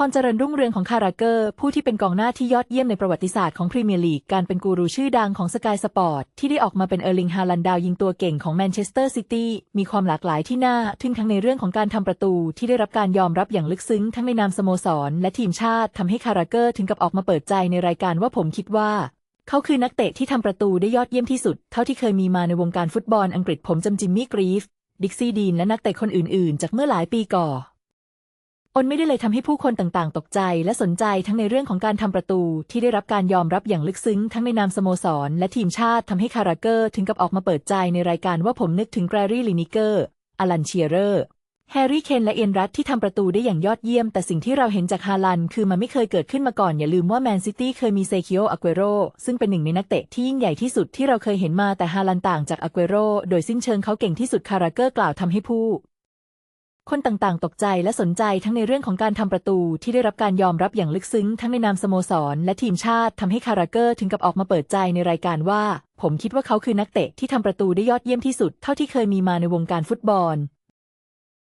ความเจริญรุ่งเรืองของคาราเกอร์ ผู้ที่เป็นกองหน้าที่ยอดเยี่ยมในประวัติศาสตร์ของพรีเมียร์ลีก การเป็นกูรูชื่อดังของสกายสปอร์ตที่ได้ออกมาเป็นเออร์ลิงฮาลันดาวยิงตัวเก่งของแมนเชสเตอร์ซิตี้มีความหลากหลายที่น่าทึ่งทั้งในเรื่องของการทำประตูที่ได้รับการยอมรับอย่างลึกซึ้งทั้งในนามสโมสร และทีมชาติทำให้คาราเกอร์ถึงกับออกมาเปิดใจในรายการว่าผมคิดว่าเขาคือนักเตะที่ทำประตูได้ยอดเยี่ยมที่สุด เท่าที่เคยมีมาในวงการฟุตบอลอังกฤษผมจำจิมมี่กรีฟดิกซี่ดีนและนักเตะคนอื่นๆ จากเมื่อหลายปีก่อน อนไม่ได้เลยทำให้ผู้คนต่างๆ ตกใจและสนใจทั้งในเรื่องของการทำประตูที่ได้รับการยอมรับอย่างลึกซึ้ง ทั้งในนามสโมสร และทีมชาติทำให้คาราเกอร์ถึงกับออกมาเปิดใจในรายการว่าผมนึกถึงแกรรี่ลินิเกอร์อลันเชียเรอร์แฮร์รี่เคนและเอียนรัตที่ทำประตูได้อย่างยอดเยี่ยม แต่สิ่งที่เราเห็นจากฮาลัน คือมันไม่เคยเกิดขึ้นมาก่อน อย่าลืมว่าแมนซิตี้เคยมีเซคิโออาเกโรซึ่งเป็นหนึ่งในนักเตะที่ยิ่งใหญ่ที่สุดที่เราเคยเห็นมาแต่ฮาลันต่างจากอาเกโรโดยสิ้นเชิงเขาเก่งที่สุดคาราเกอร์กล่าวทำให้ผู้ คนต่างๆ ตกใจและสนใจทั้งในเรื่องของการทำประตูที่ได้รับการยอมรับอย่างลึกซึ้ง ทั้งในนามสโมสร และทีมชาติทำให้คาราเกอร์ถึงกับออกมาเปิดใจในรายการว่า ผมคิดว่าเขาคือนักเตะที่ทำประตูได้ยอดเยี่ยมที่สุด เท่าที่เคยมีมาในวงการฟุตบอล